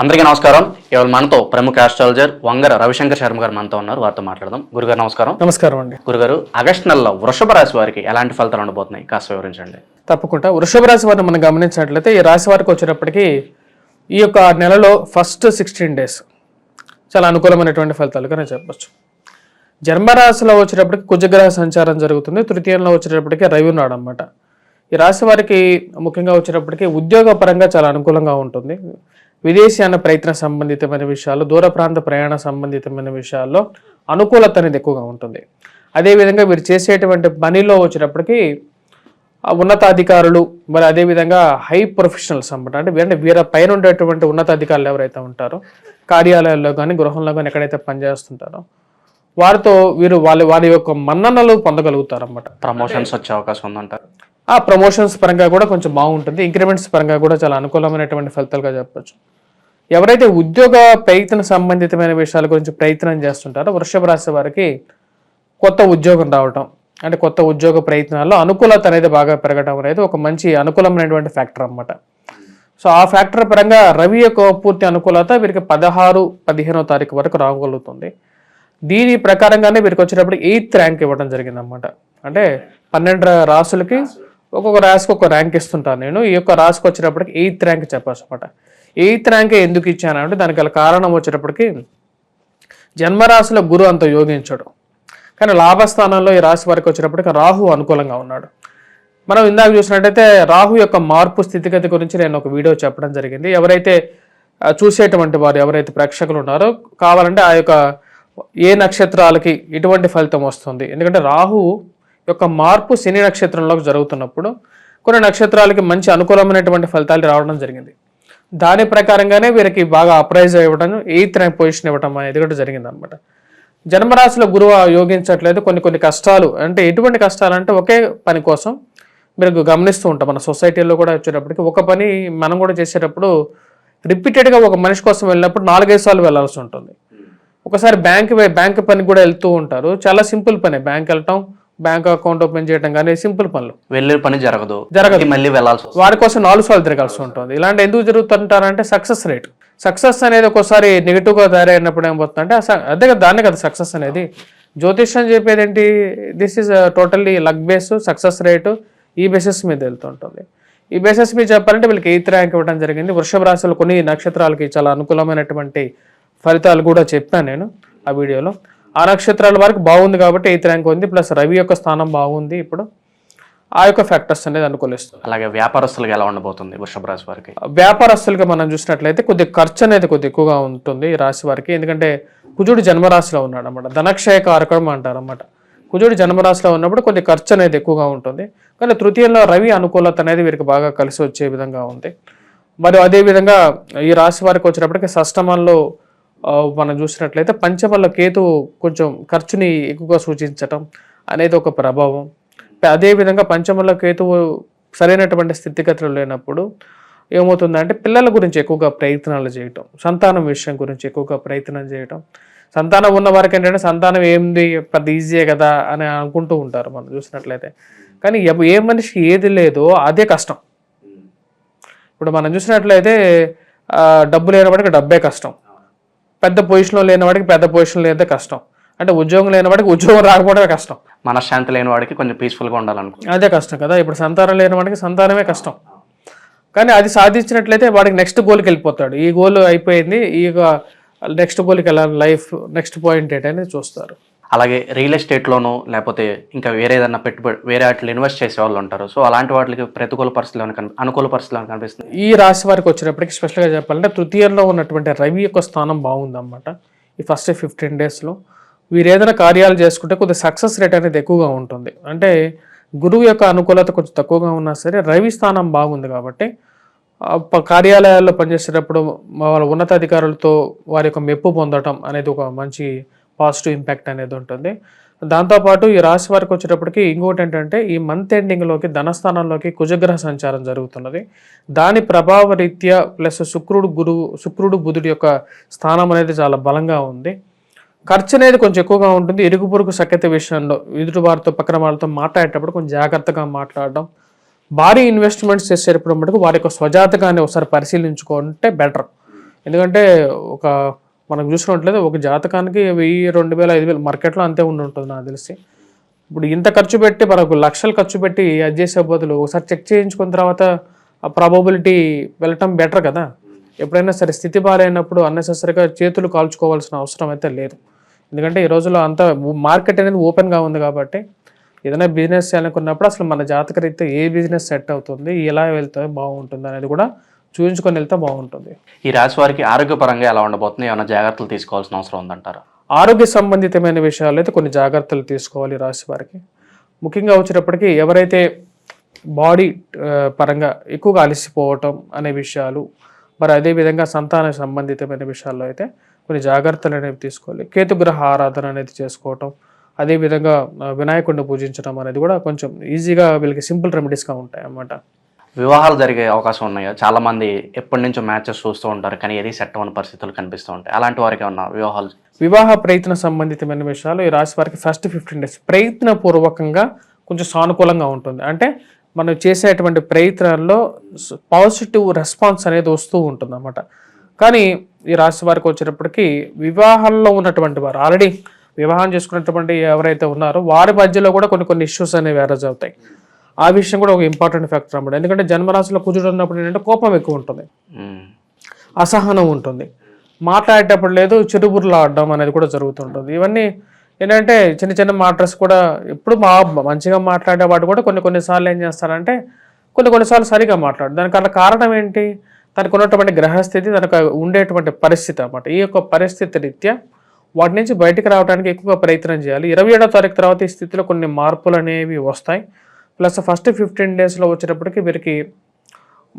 అందరికీ నమస్కారం. ఇవాళ మనతో ప్రముఖ ఆస్ట్రాలజర్ వంగర రవిశంకర్ శర్మ గారు మనతో ఉన్నారు. వారితో మాట్లాడదాం. గురుగారు నమస్కారం. నమస్కారం అండి. గురుగారు ఆగస్టు నెలలో వృషభ రాశి వారికి ఎలాంటి ఫలితాలు ఉండబోతున్నాయి? కాస్త వివరించండి. తప్పకుండా. వృషభ రాశి వారిని మనం గమనించినట్లయితే ఈ రాశి వారికి వచ్చేటప్పటికి ఈ యొక్క నెలలో ఫస్ట్ సిక్స్టీన్ డేస్ చాలా అనుకూలమైనటువంటి ఫలితాలుగా నేను చెప్పొచ్చు. జన్మరాశిలో వచ్చేటప్పటికి కుజగ్రహ సంచారం జరుగుతుంది. తృతీయంలో వచ్చేటప్పటికి రవి ఉన్నాడు అనమాట ఈ రాశి వారికి ముఖ్యంగా వచ్చేటప్పటికి ఉద్యోగ పరంగా చాలా అనుకూలంగా ఉంటుంది. విదేశీయాన ప్రయత్న సంబంధితమైన విషయాలు దూర ప్రాంత ప్రయాణ సంబంధితమైన విషయాల్లో అనుకూలత అనేది ఎక్కువగా ఉంటుంది. అదేవిధంగా వీరు చేసేటువంటి పనిలో వచ్చినప్పటికీ ఉన్నతాధికారులు మరి అదేవిధంగా హై ప్రొఫెషనల్స్ అనమాట అంటే వీరంటే వీర పైన ఉండేటువంటి ఉన్నతాధికారులు ఎవరైతే ఉంటారో కార్యాలయాల్లో కానీ గృహంలో కానీ ఎక్కడైతే పనిచేస్తుంటారో వారితో వీరు వాళ్ళ వారి యొక్క మన్ననలు పొందగలుగుతారు అన్నమాట ప్రమోషన్స్ వచ్చే అవకాశం ఉందంటారు? ఆ ప్రమోషన్స్ పరంగా కూడా కొంచెం బాగుంటుంది. ఇంక్రిమెంట్స్ పరంగా కూడా చాలా అనుకూలమైనటువంటి ఫలితాలుగా చెప్పచ్చు. ఎవరైతే ఉద్యోగ ప్రయత్న సంబంధితమైన విషయాల గురించి ప్రయత్నం చేస్తుంటారో వృషభ రాశి వారికి కొత్త ఉద్యోగం రావటం అంటే కొత్త ఉద్యోగ ప్రయత్నాల్లో అనుకూలత అనేది బాగా పెరగడం అనేది ఒక మంచి అనుకూలమైనటువంటి ఫ్యాక్టర్ అన్నమాట. సో ఆ ఫ్యాక్టర్ పరంగా రవి యొక్క పూర్తి అనుకూలత వీరికి పదహారు పదిహేనో తారీఖు వరకు రాగలుగుతుంది. దీని ప్రకారంగానే వీరికి వచ్చేటప్పుడు ఎయిత్ ర్యాంక్ ఇవ్వడం జరిగింది అనమాట అంటే పన్నెండు రాసులకి ఒక్కొక్క రాశికి ఒక ర్యాంక్ ఇస్తుంటాను నేను. ఈ యొక్క రాశికి వచ్చేటప్పటికి ఎయిత్ ర్యాంక్ చెప్పచ్చు అనమాట ఎయిత్ ర్యాంక్ ఎందుకు ఇచ్చాను అంటే దానికి గల కారణం వచ్చేటప్పటికి జన్మరాశిలో గురు అంత యోగించడు. కానీ లాభస్థానంలో ఈ రాశి వారికి వచ్చేటప్పటికి రాహు అనుకూలంగా ఉన్నాడు. మనం ఇందాక చూసినట్టయితే రాహు యొక్క మార్పు స్థితిగతి గురించి నేను ఒక వీడియో చెప్పడం జరిగింది. ఎవరైతే చూసేటువంటి వారు ఎవరైతే ప్రేక్షకులు ఉన్నారో కావాలంటే ఆ యొక్క ఏ నక్షత్రాలకి ఎటువంటి ఫలితం వస్తుంది. ఎందుకంటే రాహు యొక్క మార్పు శని నక్షత్రంలోకి జరుగుతున్నప్పుడు కొన్ని నక్షత్రాలకి మంచి అనుకూలమైనటువంటి ఫలితాలు రావడం జరిగింది. దాని ప్రకారంగానే వీరికి బాగా అప్రైజ్ ఇవ్వడం ఎయిత్ ర్యాంక్ పొజిషన్ ఇవ్వడం అనేది కూడా జరిగింది అనమాట జన్మరాశిలో గురువు యోగించట్లేదు. కొన్ని కొన్ని కష్టాలు అంటే ఎటువంటి కష్టాలు అంటే ఒకే పని కోసం మీరు గమనిస్తూ ఉంటాం. మన సొసైటీలో కూడా వచ్చేటప్పటికి ఒక పని మనం కూడా చేసేటప్పుడు రిపీటెడ్గా ఒక మనిషి కోసం వెళ్ళినప్పుడు నాలుగైదు సార్లు వెళ్ళాల్సి ఉంటుంది. ఒకసారి బ్యాంక్ బ్యాంక్ పని కూడా వెళ్తూ ఉంటారు. చాలా సింపుల్ పని. బ్యాంక్ వెళ్ళటం బ్యాంక్ అకౌంట్ ఓపెన్ చేయడం కానీ సింపుల్ పనులు. వెళ్ళే పని జరగదు. జరగదు. మళ్ళీ వెళ్ళాల్సి వారి కోసం నాలుగు సార్లు తిరగాల్సి ఉంటుంది. ఇలాంటి ఎందుకు జరుగుతుంటారంటే సక్సెస్ రేట్. సక్సెస్ అనేది ఒక్కోసారి నెగిటివ్గా తయారైనప్పుడు ఏమవుతుందంటే అదే కదా దాన్నే కదా సక్సెస్ అనేది. జ్యోతిష్యం చెప్పేది ఏంటి? This is totally luck base success rate ఈ బేసిస్ మీద వెళ్తుంటుంది ఈ బేసిస్ మీద చెప్పాలంటే వీళ్ళకి ఎయిత్ ర్యాంక్ ఇవ్వడం జరిగింది? వృషభ రాశిలో కొన్ని నక్షత్రాలకి చాలా అనుకూలమైనటువంటి ఫలితాలు కూడా చెప్పాను నేను ఆ వీడియోలో. ఆ నక్షత్రాల వారికి బాగుంది కాబట్టి ఎయిత్ ర్యాంక్ ఉంది ప్లస్ రవి యొక్క స్థానం బాగుంది ఇప్పుడు. ఆ యొక్క ఫ్యాక్టర్స్ అనేది అనుకూలిస్తుంది. అలాగే వ్యాపారస్తులకు ఎలా ఉండబోతుంది వృషభ రాశి వారికి? వ్యాపారస్తులుగా మనం చూసినట్లయితే కొద్దిగా ఖర్చు అనేది కొద్ది ఎక్కువగా ఉంటుంది ఈ రాశి వారికి. ఎందుకంటే కుజుడు జన్మరాశిలో ఉన్నాడు అనమాట ధనక్షయ కారకం అంటారు అనమాట కుజుడు జన్మరాశిలో ఉన్నప్పుడు కొద్ది ఖర్చు అనేది ఎక్కువగా ఉంటుంది. కానీ తృతీయంలో రవి అనుకూలత అనేది వీరికి బాగా కలిసి వచ్చే విధంగా ఉంది. మరి అదే విధంగా ఈ రాశి వారికి వచ్చినప్పటికీ షష్టమంలో ఆ, మనం చూసినట్లయితే పంచమంలో కేతు కొంచెం ఖర్చుని ఎక్కువగా సూచించటం అనేది ఒక ప్రభావం. అదేవిధంగా పంచమంలో కేతువు సరైనటువంటి స్థితిగతులు లేనప్పుడు ఏమవుతుందంటే పిల్లల గురించి ఎక్కువగా ప్రయత్నాలు చేయటం సంతానం విషయం గురించి ఎక్కువగా ప్రయత్నం చేయటం. సంతానం ఉన్న వారికి ఏంటంటే సంతానం ఏంది పెద్ద ఈజీయే కదా అని అనుకుంటూ ఉంటారు మనం చూసినట్లయితే. కానీ ఏ మనిషికి ఏది లేదో అదే కష్టం. ఇప్పుడు మనం చూసినట్లయితే డబ్బు లేనివాడికి డబ్బే కష్టం. పెద్ద పొజిషన్లో లేనివాడికి పెద్ద పొజిషన్ లేదే కష్టం. అంటే ఉద్యోగం లేనివాడికి ఉద్యోగం రాకపోవడమే కష్టం. మనశ్శాంతి లేని వాడికి కొంచెం పీస్ఫుల్గా ఉండాలనుకో అదే కష్టం కదా. ఇప్పుడు సంతానం లేని వాడికి సంతానమే కష్టం. కానీ అది సాధించినట్లయితే వాడికి నెక్స్ట్ గోల్కి వెళ్ళిపోతాడు. ఈ గోల్ అయిపోయింది. ఈ నెక్స్ట్ గోల్కి వెళ్ళాలి. లైఫ్ నెక్స్ట్ పాయింట్ ఏంటనేది చూస్తారు. అలాగే రియల్ ఎస్టేట్లోనూ లేకపోతే ఇంకా వేరే ఏదైనా పెట్టుబడి వేరే వాటిలో ఇన్వెస్ట్ చేసే వాళ్ళు ఉంటారు. సో అలాంటి వాటికి ప్రతికూల పరిస్థితులు అనుకూల పరిస్థితులు కనిపిస్తుంది ఈ రాశి వారికి వచ్చినప్పటికి స్పెషల్గా చెప్పాలంటే తృతీయంలో ఉన్నటువంటి రవి యొక్క స్థానం బాగుందన్నమాట. ఈ ఫస్ట్ ఫిఫ్టీన్ డేస్లో. వీరు ఏదైనా కార్యాలు చేసుకుంటే కొద్దిగా సక్సెస్ రేట్ అనేది ఎక్కువగా ఉంటుంది. అంటే గురువు యొక్క అనుకూలత కొంచెం తక్కువగా ఉన్నా సరే రవి స్థానం బాగుంది కాబట్టి ప- కార్యాలయాల్లో పనిచేసేటప్పుడు వాళ్ళ ఉన్నతాధికారులతో వారి యొక్క మెప్పు పొందడం అనేది ఒక మంచి పాజిటివ్ ఇంపాక్ట్ అనేది ఉంటుంది. దాంతోపాటు ఈ రాశి వారికి వచ్చేటప్పటికి ఇంకోటి ఏంటంటే ఈ మంత్ ఎండింగ్లోకి ధనస్థానంలోకి కుజగ్రహ సంచారం జరుగుతున్నది. దాని ప్రభావ రీత్యా ప్లస్ శుక్రుడు గురువు శుక్రుడు బుధుడి యొక్క స్థానం అనేది చాలా బలంగా ఉంది. ఖర్చు అనేది కొంచెం ఎక్కువగా ఉంటుంది. ఇరుగు పొరుగు సఖ్యత విషయంలో ఎదుటి వారితో పక్కన వాళ్ళతో మాట్లాడేటప్పుడు కొంచెం జాగ్రత్తగా మాట్లాడడం. భారీ ఇన్వెస్ట్మెంట్స్ చేసేటప్పుడు మటుకు వారి యొక్క స్వజాతకాన్ని ఒకసారి పరిశీలించుకుంటే బెటర్ ఎందుకంటే ఒక మనం చూసినట్లయితే ఒక జాతకానికి వెయ్యి రెండు వేల ఐదు వేలు మార్కెట్లో అంతే ఉండి ఉంటుంది నాకు తెలిసి. ఇప్పుడు ఇంత ఖర్చు పెట్టి మనకు లక్షలు ఖర్చు పెట్టి అది చేసే బదులు ఒకసారి చెక్ చేయించుకున్న తర్వాత ఆ ప్రాబబిలిటీ వెళ్ళటం బెటర్ కదా. ఎప్పుడైనా సరే స్థితి బాగాలేనప్పుడు అన్నెసెసరీగా చేతులు కాల్చుకోవాల్సిన అవసరం అయితే లేదు. ఎందుకంటే ఈ రోజుల్లో అంత మార్కెట్ అనేది ఓపెన్గా ఉంది కాబట్టి ఏదైనా బిజినెస్ చేయాలనుకున్నప్పుడు అసలు మన జాతకరీత్యా ఏ బిజినెస్ సెట్ అవుతుంది ఎలా వెళ్తే బాగుంటుంది అనేది కూడా చూపించుకొని వెళ్తే బాగుంటుంది. ఈ రాశి వారికి ఆరోగ్యపరంగా ఎలా ఉండబోతుంది? ఏమైనా జాగ్రత్తలు తీసుకోవాల్సిన అవసరం ఉందంటారా? ఆరోగ్య సంబంధితమైన విషయాలు అయితే కొన్ని జాగ్రత్తలు తీసుకోవాలి రాశి వారికి. ముఖ్యంగా వచ్చేటప్పటికి ఎవరైతే బాడీ పరంగా ఎక్కువగా అలసిపోవటం అనే విషయాలు మరి అదేవిధంగా సంతాన సంబంధితమైన విషయాల్లో అయితే కొన్ని జాగ్రత్తలు అనేవి తీసుకోవాలి. కేతుగ్రహ ఆరాధన అనేది చేసుకోవటం అదేవిధంగా వినాయకుడిని పూజించడం అనేది కూడా కొంచెం ఈజీగా వీళ్ళకి సింపుల్ రెమెడీస్గా ఉంటాయి అన్నమాట వివాహాలు జరిగే అవకాశం ఉన్నాయో. చాలామంది ఎప్పటి నుంచో మ్యాచెస్ చూస్తూ ఉంటారు. కానీ ఏది సెట్ అవ్వని పరిస్థితులు కనిపిస్తూ ఉంటాయి. అలాంటి వారికి ఉన్న వివాహాలు వివాహ ప్రయత్న సంబంధితమైన విషయాలు ఈ రాశి వారికి ఫస్ట్ ఫిఫ్టీన్ డేస్ ప్రయత్నపూర్వకంగా కొంచెం సానుకూలంగా ఉంటుంది. అంటే మనం చేసేటువంటి ప్రయత్నాల్లో పాజిటివ్ రెస్పాన్స్ అనేది వస్తూ ఉంటుంది అన్నమాట కానీ ఈ రాశి వారికి వచ్చేటప్పటికి వివాహంలో ఉన్నటువంటి వారు ఆల్రెడీ వివాహం చేసుకున్నటువంటి ఎవరైతే ఉన్నారో వారి మధ్యలో కూడా కొన్ని కొన్ని ఇష్యూస్ అనేవి అరేజ్ అవుతాయి. ఆ విషయం కూడా ఒక ఇంపార్టెంట్ ఫ్యాక్టర్ అన్నమాట. ఎందుకంటే జన్మరాశిలో కుజుడు ఉన్నప్పుడు ఏంటంటే కోపం ఎక్కువ ఉంటుంది. అసహనం ఉంటుంది. మాట్లాడేటప్పుడు లేదు చిరుబుర్లు ఆడడం అనేది కూడా జరుగుతుంటుంది. ఇవన్నీ ఏంటంటే చిన్న చిన్న మాటర్స్ కూడా ఎప్పుడు మా మంచిగా మాట్లాడేవాడు కూడా కొన్ని కొన్నిసార్లు ఏం చేస్తారంటే కొన్ని కొన్నిసార్లు సరిగా మాట్లాడు. దానికి అలా కారణం ఏంటి? తనకు ఉన్నటువంటి గ్రహస్థితి తనకు ఉండేటువంటి పరిస్థితి అన్నమాట. ఈ యొక్క పరిస్థితి రీత్యా వాటి నుంచి బయటికి రావడానికి ఎక్కువగా ప్రయత్నం చేయాలి. ఇరవై ఏడో తారీఖు తర్వాత ఈ స్థితిలో కొన్ని మార్పులు అనేవి వస్తాయి. ప్లస్ ఫస్ట్ ఫిఫ్టీన్ డేస్లో వచ్చేటప్పటికి వీరికి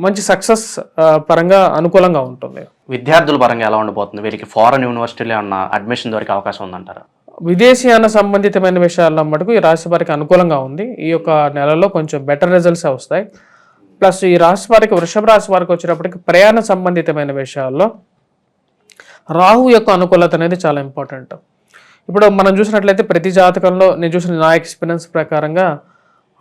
మంచి సక్సెస్ పరంగా అనుకూలంగా ఉంటుంది. విద్యార్థుల పరంగా ఎలా ఉండబోతుంది వీరికి ఫారెన్ యూనివర్సిటీలో ఏమన్నా అడ్మిషన్ దొరికే అవకాశం ఉందంటారా? విదేశీయాన సంబంధితమైన విషయాల్లో మటుకు ఈ రాశి వారికి అనుకూలంగా ఉంది. ఈ యొక్క నెలలో కొంచెం బెటర్ రిజల్ట్స్ వస్తాయి. ప్లస్ ఈ రాశి వారికి వృషభ రాశి వారికి వచ్చేటప్పటికి ప్రయాణ సంబంధితమైన విషయాల్లో రాహు యొక్క అనుకూలత అనేది చాలా ఇంపార్టెంట్ ఇప్పుడు మనం చూసినట్లయితే ప్రతి జాతకంలో నేను చూసిన నా ఎక్స్పీరియన్స్ ప్రకారంగా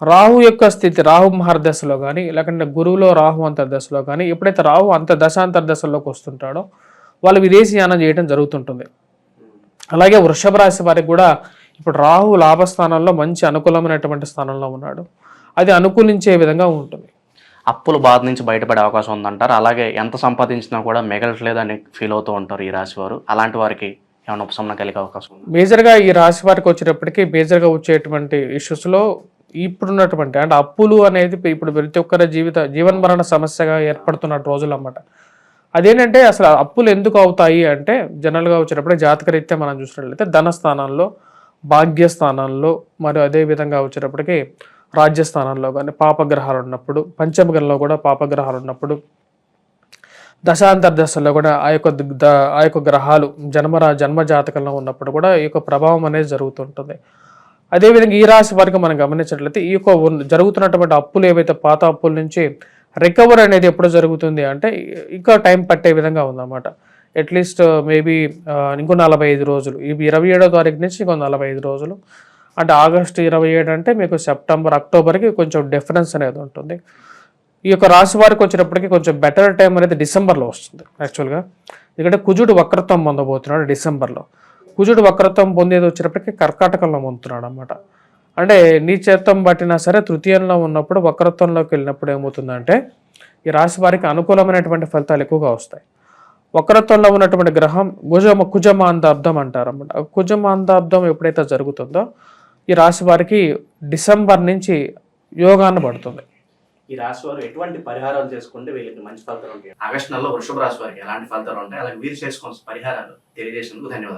రాహు యొక్క స్థితి రాహు మహర్దశలో కానీ లేకుంటే గురువులో రాహు అంతర్దశలో కానీ ఎప్పుడైతే రాహు అంత దశాంతర్దశలోకి వస్తుంటాడో వాళ్ళు విదేశీయానం చేయడం జరుగుతుంటుంది. అలాగే వృషభ రాశి వారికి కూడా ఇప్పుడు రాహు లాభస్థానంలో మంచి అనుకూలమైనటువంటి స్థానంలో ఉన్నాడు. అది అనుకూలించే విధంగా ఉంటుంది. అప్పుల బాధ నుంచి బయటపడే అవకాశం ఉందంటారు. అలాగే ఎంత సంపాదించినా కూడా మిగలట్లేదని ఫీల్ అవుతూ ఉంటారు ఈ రాశి వారు. అలాంటి వారికి ఏమైనా ఉపశమనం కలిగే అవకాశం ఉంది? మేజర్గా ఈ రాశి వారికి వచ్చేటప్పటికి మేజర్గా వచ్చేటువంటి ఇష్యూస్లో ఇప్పుడున్నటువంటి అంటే అప్పులు అనేది ఇప్పుడు ప్రతి ఒక్కరి జీవిత జీవన మరణ సమస్యగా ఏర్పడుతున్న రోజులు అన్నమాట అదేంటంటే అసలు అప్పులు ఎందుకు అవుతాయి అంటే జనరల్గా వచ్చినప్పుడు జాతకరీత్యా మనం చూసినట్లయితే ధనస్థానంలో భాగ్యస్థానంలో మరియు అదే విధంగా వచ్చేటప్పటికి రాజ్యస్థానంలో కానీ పాపగ్రహాలు ఉన్నప్పుడు పంచమగ్రహంలో కూడా పాపగ్రహాలు ఉన్నప్పుడు దశాంతర్దశలో కూడా ఆ యొక్క ఆ యొక్క గ్రహాలు జన్మరా జన్మ జాతకంలో ఉన్నప్పుడు కూడా ఈ యొక్క ప్రభావం అనేది జరుగుతుంటుంది. అదేవిధంగా ఈ రాశి వారికి మనం గమనించినట్లయితే ఈ యొక్క జరుగుతున్నటువంటి అప్పులు ఏవైతే పాత అప్పుల నుంచి రికవర్ అనేది ఎప్పుడు జరుగుతుంది అంటే ఇంకా టైం పట్టే విధంగా ఉందన్నమాట. అట్లీస్ట్ uh, మేబీ uh, ఇంకో నలభై ఐదు రోజులు. ఇవి ఇరవై ఏడో తారీఖు నుంచి ఇంకో నలభై ఐదు రోజులు. అంటే ఆగస్టు ఇరవై ఏడు అంటే మీకు సెప్టెంబర్ అక్టోబర్కి కొంచెం డిఫరెన్స్ అనేది ఉంటుంది. ఈ యొక్క రాశి వారికి వచ్చినప్పటికీ కొంచెం బెటర్ టైం అనేది డిసెంబర్లో వస్తుంది యాక్చువల్గా ఎందుకంటే కుజుడు వక్రత్వం పొందబోతున్నాడు డిసెంబర్లో. కుజుడు వక్రత్వం పొందేది వచ్చినప్పటికీ కర్కాటకంలో పొందుతున్నాడు అనమాట అంటే నీచేత్వం పట్టినా సరే తృతీయంలో ఉన్నప్పుడు వక్రత్వంలోకి వెళ్ళినప్పుడు ఏమవుతుందంటే ఈ రాశి వారికి అనుకూలమైనటువంటి ఫలితాలు ఎక్కువగా వస్తాయి. వక్రత్వంలో ఉన్నటువంటి గ్రహం కుజమ కుజమాంతాబ్దం అంటారు అనమాట కుజమాంతాబ్దం ఎప్పుడైతే జరుగుతుందో ఈ రాశి వారికి డిసెంబర్ నుంచి యోగాన్ని పడుతుంది. ఈ రాశి వారు ఎటువంటి పరిహారాలు చేసుకుంటే వీళ్ళకి మంచి ఫలితాలు ఉంటాయి? ఆగస్టు నెలలో వృషభ రాశి వారికి ఎలాంటి ఫలితాలు ఉంటాయి? అలాగే వీరు చేసుకోవాల్సిన పరిహారాలు తెలియజేసినందుకు ధన్యవాదాలు.